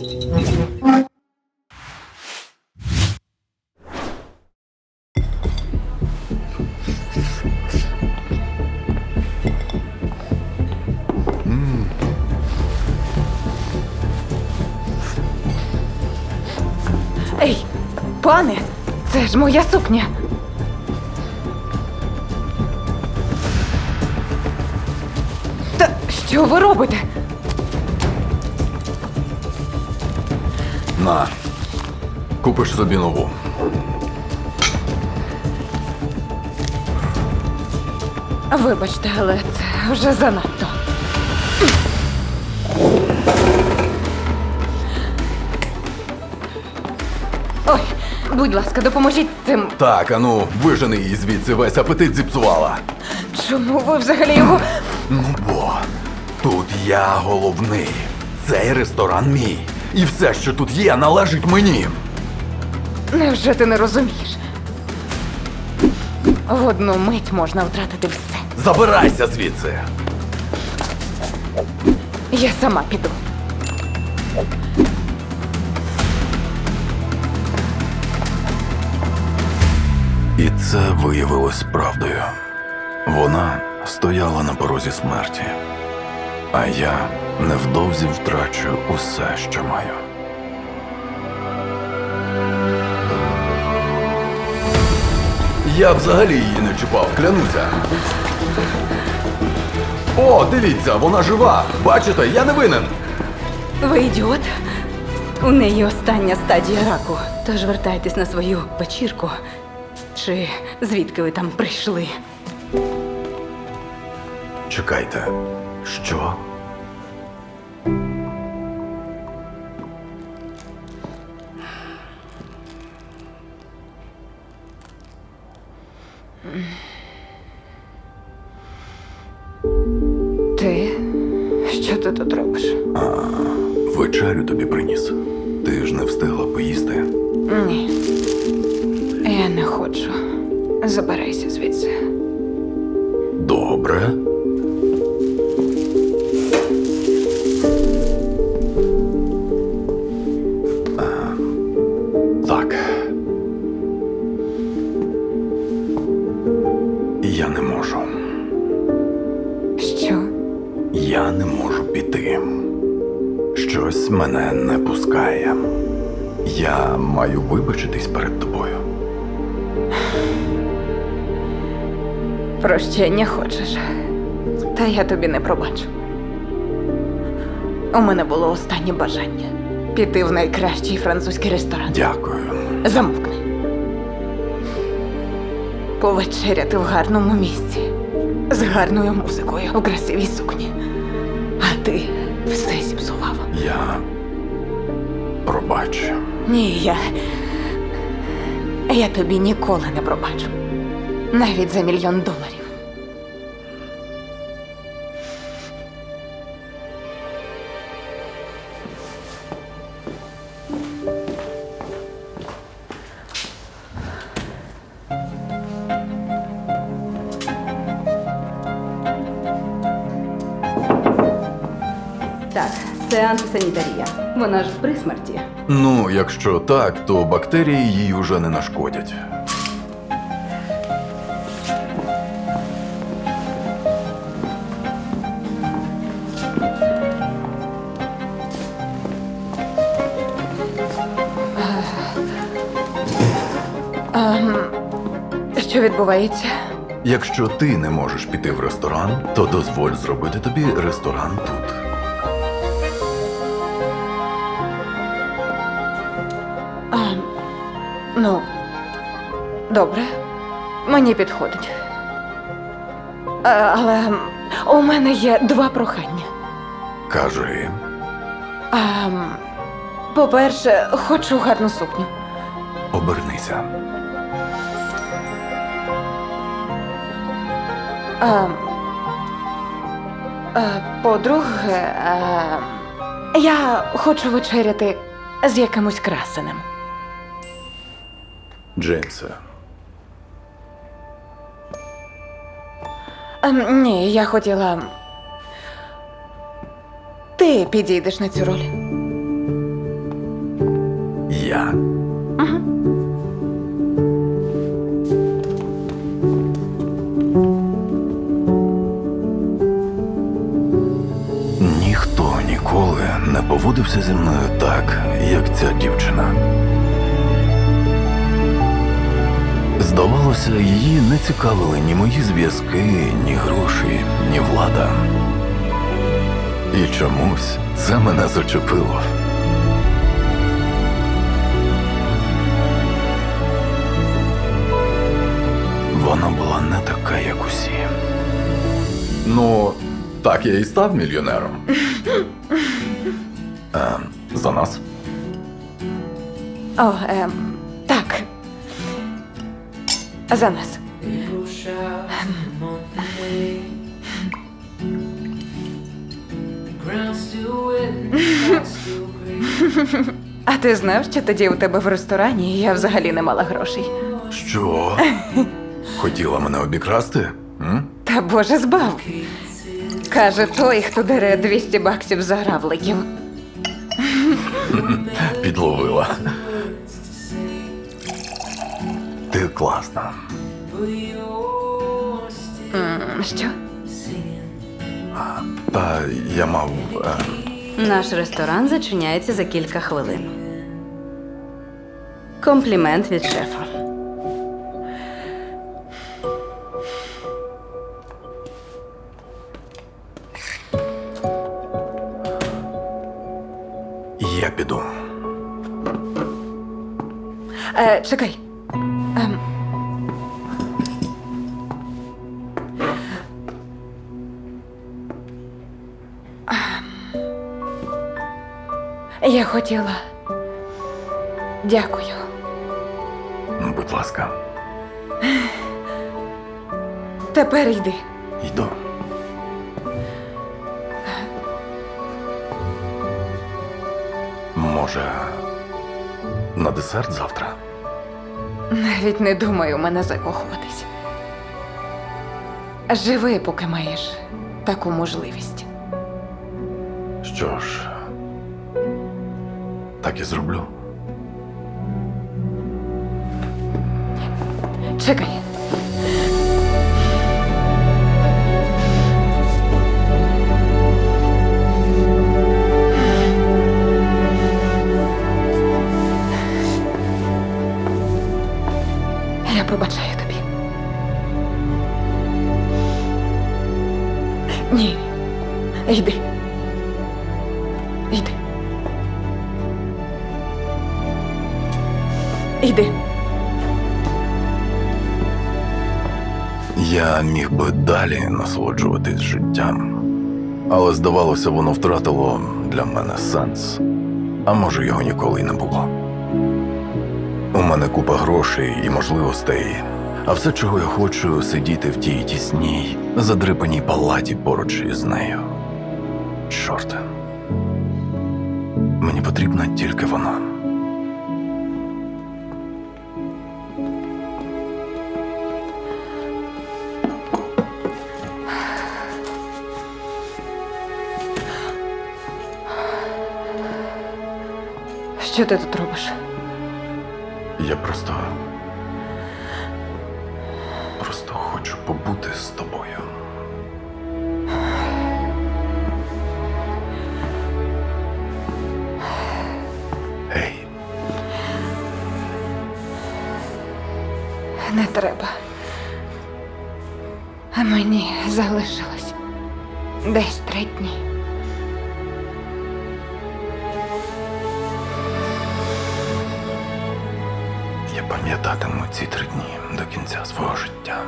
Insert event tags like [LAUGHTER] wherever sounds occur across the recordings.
Ей, пане, це ж моя сукня. Та що ви робите? На. Купиш собі нову. Вибачте, але це вже занадто. Ой, будь ласка, допоможіть з цим. Так, ану, вижени її звідси, весь апетит зіпсувала. Чому ви взагалі його. Ну бо тут я головний. Цей ресторан мій. І все, що тут є, належить мені. Невже ти не розумієш? В одну мить можна втратити все. Забирайся звідси. Я сама піду. І це виявилось правдою. Вона стояла на порозі смерті, а я невдовзі втрачу усе, що маю. Я взагалі її не чіпав, клянуся. О, дивіться, вона жива. Бачите, я не винен. Ви ідіот? У неї остання стадія раку. Тож вертайтесь на свою вечірку. Чи звідки ви там прийшли? Чекайте, що? Що ти тут робиш? Вечерю тобі приніс. Ти ж не встигла поїсти. Ні. Я не хочу. Забирайся звідси. Добре. А, Так. Я не можу. Що? Я не можу. Щось мене не пускає. Я маю вибачитись перед тобою. Прощення хочеш? Та я тобі не пробачу. У мене було останнє бажання піти в найкращий французький ресторан. Дякую. Замовкни. Повечеряти в гарному місці. З гарною музикою у красивій сукні. А ти все. Я пробачу. Ні, я. Я тобі ніколи не пробачу. Навіть за мільйон доларів. Антисанітарія. Вона ж при смерті. Ну, якщо так, то бактерії їй уже не нашкодять. Що відбувається? Якщо ти не можеш піти в ресторан, то дозволь зробити тобі ресторан тут. Добре. Мені підходить. А, але у мене є два прохання. Кажи, А, по-перше, хочу гарну сукню. обернися. А, а, по-друге, а, я хочу вечеряти з якимось красенем. Джеймсе. Ні, я хотіла. Ти підійдеш на цю роль. життя. Ніхто ніколи не поводився зі мною так, як ця дівчина. Здавалося, її не цікавили ні мої зв'язки, ні гроші, ні влада. І чомусь це мене зачепило. Вона була не така, як усі. Ну, так я і став мільйонером. [LAUGHS] е, за нас. О, ем. За нас. Gray. А ти знав, що тоді у тебе в ресторані я взагалі не мала грошей? Що? Хотіла мене обікрасти? М? Та боже збав. Каже той, хто дере 200 баксів за гравликів. Підловила. Ти класна. М, Що? Та я мав. Е, Наш ресторан зачиняється за кілька хвилин. Комплімент від шефа. я піду. Е, чекай. Я хотіла. Дякую. Будь ласка, Тепер йди. йду. Може, на десерт завтра? Навіть не думаю мене закохуватись. Живи, поки маєш таку можливість. Що ж, так і зроблю. Чекай. Я пробачаю тобі. Ні. Йди. Йди. Я міг би далі насолоджуватись життям, але здавалося, воно втратило для мене сенс. А може, його ніколи й не було. У мене купа грошей і можливостей, а все, чого я хочу, сидіти в тій тісній, задрипаній палаті поруч із нею. Чорт. Мені потрібна тільки вона. Що ти тут робиш? Я просто. Просто хочу побути з тобою. Гей, Не треба. А мені залишилось десь три дні. Пам'ятатиму ці три дні до кінця свого життя.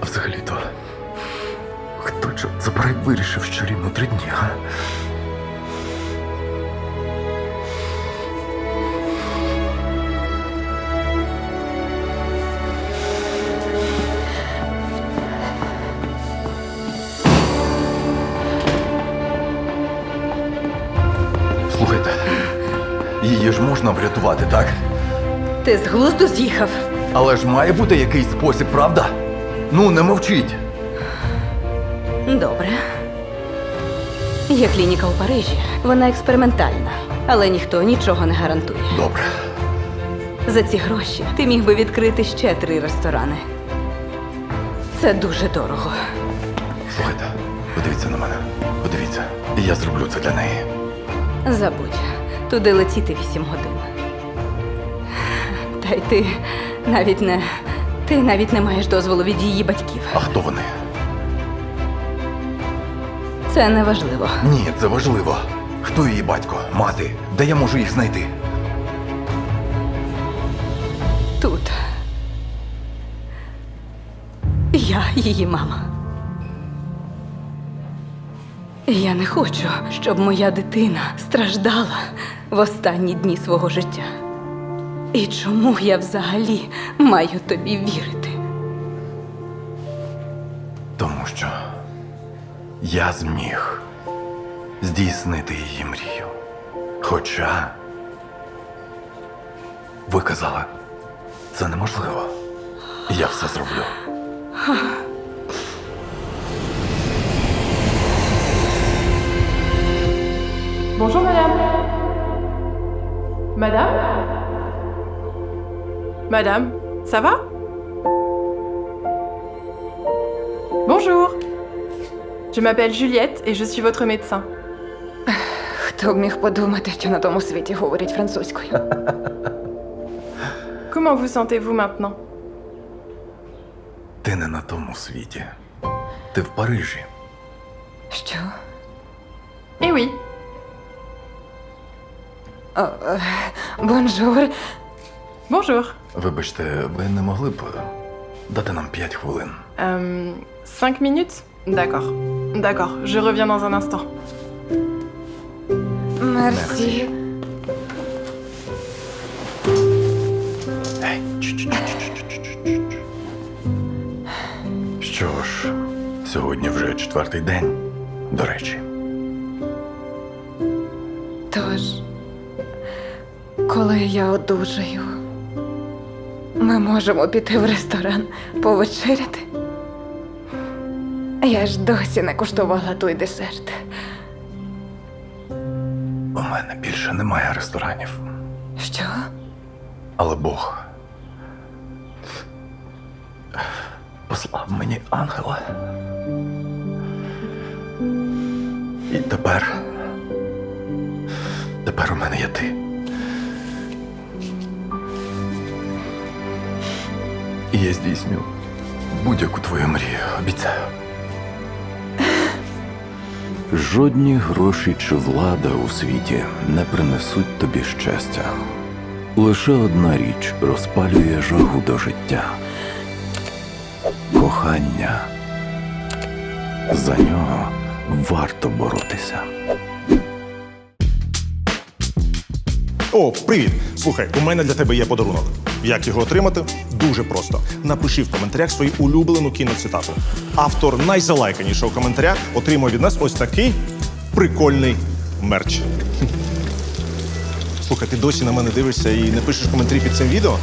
А взагалі-то. Хто чорт забирай вирішив, що рівно три дні, а? Ж врятувати, так? Ти з глузду з'їхав? Але ж має бути якийсь спосіб, правда? Ну, не мовчіть. Добре. Є клініка у Парижі. Вона експериментальна, але ніхто нічого не гарантує. Добре. За ці гроші ти міг би відкрити ще три ресторани. Це дуже дорого. Слухайте, подивіться на мене. Подивіться. Я зроблю це для неї. Забудь, туди летіти вісім годин. Та й ти навіть не. Ти навіть не маєш дозволу від її батьків. А хто вони? Це не важливо. Ні, це важливо. Хто її батько, мати? Де я можу їх знайти? Тут. Я її мама. Я не хочу, щоб моя дитина страждала в останні дні свого життя. І чому я взагалі маю тобі вірити? Тому що я зміг здійснити її мрію. Хоча ви казали, це неможливо. Я все зроблю. Bonjour madame. Madame Madame, ça va Bonjour. Je m'appelle Juliette et je suis votre médecin. [LAUGHS] Хто б міг подумати, що на тому світі говорять французькою? Comment vous sentez-vous maintenant Ти не на тому світі. Ти в Парижі. Що? Eh oui, О, е, бонжур. Bonjour. Вибачте, ви не могли б дати нам п'ять хвилин? Euh, cinq minutes D'accord. D'accord, je reviens dans un instant. Мерсі. Ей, чу-чу-чу-чу-чу-чу-чу. Що ж, сьогодні вже четвертий день, до речі. Тож, коли я одужаю, ми можемо піти в ресторан повечеряти. Я ж досі не куштувала той десерт. У мене більше немає ресторанів. Що? Але Бог послав мені ангела. І тепер. Тепер у мене є ти. І я здійсню будь-яку твою мрію, обіцяю. [LAUGHS] Жодні гроші чи влада у світі не принесуть тобі щастя. Лише одна річ розпалює жагу до життя. Кохання. За нього варто боротися. О, привіт! Слухай, у мене для тебе є подарунок. Як його отримати? Дуже просто. Напиши в коментарях свою улюблену кіноцитату. Автор найзалайканішого коментаря отримує від нас ось такий прикольний мерч. Слухай, ти досі на мене дивишся і не пишеш коментарі під цим відео?